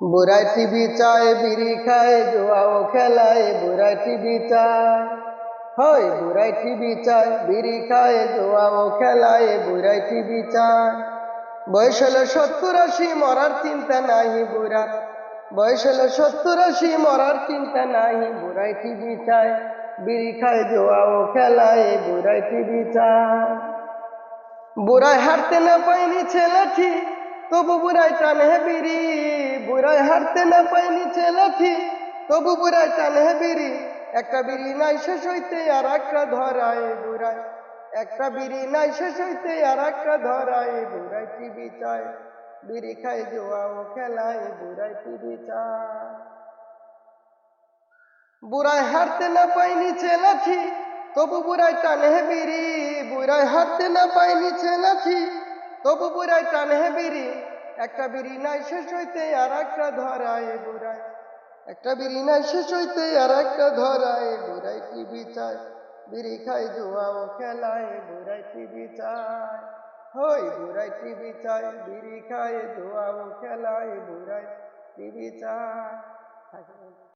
বুড়াই TV চায়, বিড়ি খায়, জুয়াও খেলায়, বুড়াই টিভি চায়। হয়, বুড়াই টিভি চায়, বিড়ি খায়, জুয়াও খেলায়, বুড়াই টিভি চায়। বয়স হলো সত্তর আশি, মরার চিন্তা নাই বুড়া। বয়স হলো সত্তর আশি, মরার চিন্তা নাই বুড়াই টিভি চায়, বিড়ি খায়, জুয়াও খেলায়, বুড়াই টিভি চায়। বুড়ায় হারতে না পাইনি ছেলেটি, তবু বুড়াই টানে বিড়ি হারতে না পাইনি ছেলেটি তবু বুড়াই টানে বিড়ি। একটা বিড়ি নাই শেষ হইতে আর একটা ধরায় বুড়াই একটা বিড়ি নাই শেষ হইতে আর একটা ধরায় বুড়াই টিভি চায়। বিড়ি খায় জোয়া ও খেলায় বুড়াই টিভি চায়। বুড়াই হারতে না পাইনি ছেলাঠি তবু বুড়াই টানে বিড়ি। বুড়াই হারতে না পাইনি ছেলাঠি তবু বুড়াই টানে বিড়ি। একটা বিড়ি নাই শেষ হইতে আর একটা ধরায় বুড়াই একটা বিড়ি নাই শেষ হইতে আর একটা ধরায় বুড়াই টিভি চায় বিড়ি খায় জুয়াও খেলায় বুড়াই টিভি চায় হই বুড়াই টিভি চায় বিড়ি খায় জুয়াও খেলায় বুড়াই টিভি চায়